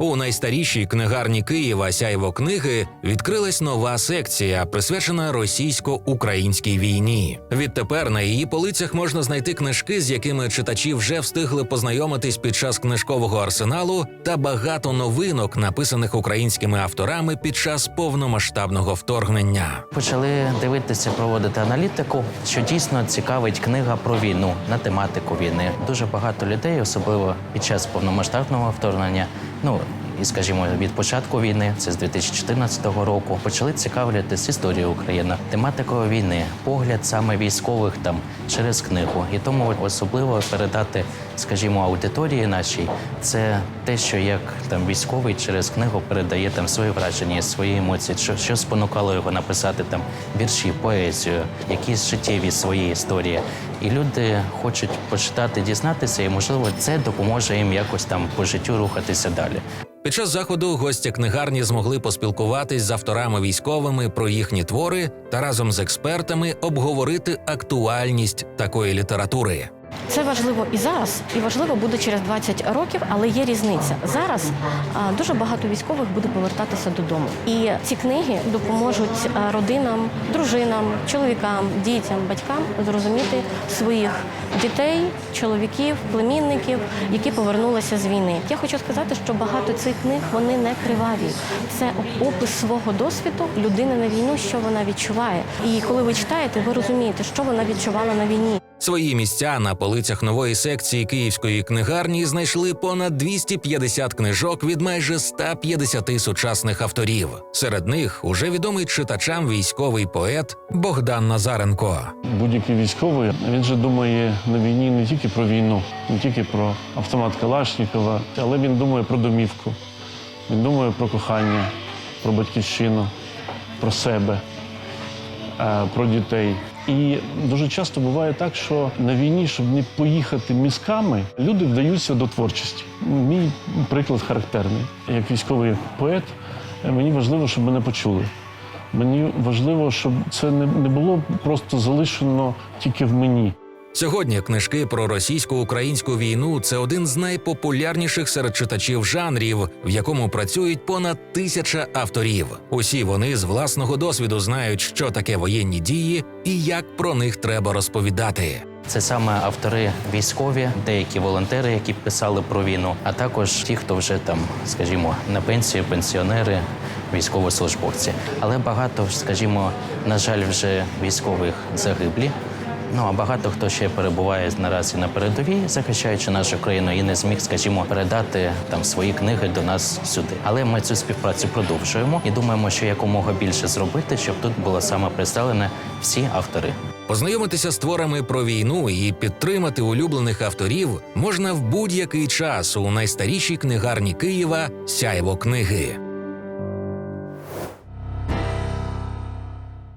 У найстарішій книгарні Києва Сяйво книги відкрилась нова секція, присвячена російсько-українській війні. Відтепер на її полицях можна знайти книжки, з якими читачі вже встигли познайомитись під час книжкового арсеналу, та багато новинок, написаних українськими авторами під час повномасштабного вторгнення. Почали дивитися, проводити аналітику, що дійсно цікавить книга про війну на тематику війни. Дуже багато людей, особливо під час повномасштабного вторгнення. Ну і скажімо, від початку війни, це з 2014 року, почали цікавитись історією України, тематикою війни, погляд саме військових там через книгу. І тому особливо передати, скажімо, аудиторії нашій, це те, що як там військовий через книгу передає там свої враження, свої емоції, що, що спонукало його написати там вірші, поезію, якісь життєві свої історії. І люди хочуть почитати, дізнатися, і можливо це допоможе їм якось там по життю рухатися далі. Під час заходу гості книгарні змогли поспілкуватись з авторами військовими про їхні твори та разом з експертами обговорити актуальність такої літератури. Це важливо і зараз, і важливо буде через 20 років, але є різниця. Зараз дуже багато військових буде повертатися додому. І ці книги допоможуть родинам, дружинам, чоловікам, дітям, батькам зрозуміти своїх дітей, чоловіків, племінників, які повернулися з війни. Я хочу сказати, що багато цих книг вони не криваві. Це опис свого досвіду людини на війну, що вона відчуває. І коли ви читаєте, ви розумієте, що вона відчувала на війні. Свої місця на полицях нової секції київської книгарні знайшли понад 250 книжок від майже 150 сучасних авторів. Серед них уже відомий читачам військовий поет Богдан Назаренко. Будь-який військовий він же думає на війні не тільки про війну, не тільки про автомат Калашнікова, але він думає про домівку. Він думає про кохання, про батьківщину, про себе, е, про дітей. І дуже часто буває так, що на війні, щоб не поїхати мізками, люди вдаються до творчості. Мій приклад характерний. Як військовий поет, мені важливо, щоб мене почули. Мені важливо, щоб це не було просто залишено тільки в мені. Сьогодні книжки про російсько-українську війну це один з найпопулярніших серед читачів жанрів, в якому працюють понад тисяча авторів. Усі вони з власного досвіду знають, що таке воєнні дії і як про них треба розповідати. Це саме автори військові, деякі волонтери, які писали про війну, а також ті, хто вже там, скажімо, на пенсію, пенсіонери, військовослужбовці. Але багато, скажімо, на жаль, вже військових загиблі. Ну а багато хто ще перебуває наразі на передовій, захищаючи нашу країну, і не зміг, скажімо, передати там свої книги до нас сюди. Але ми цю співпрацю продовжуємо і думаємо, що якомога більше зробити, щоб тут було саме представлені всі автори. Познайомитися з творами про війну і підтримати улюблених авторів можна в будь-який час у найстарішій книгарні Києва Сяйво книги.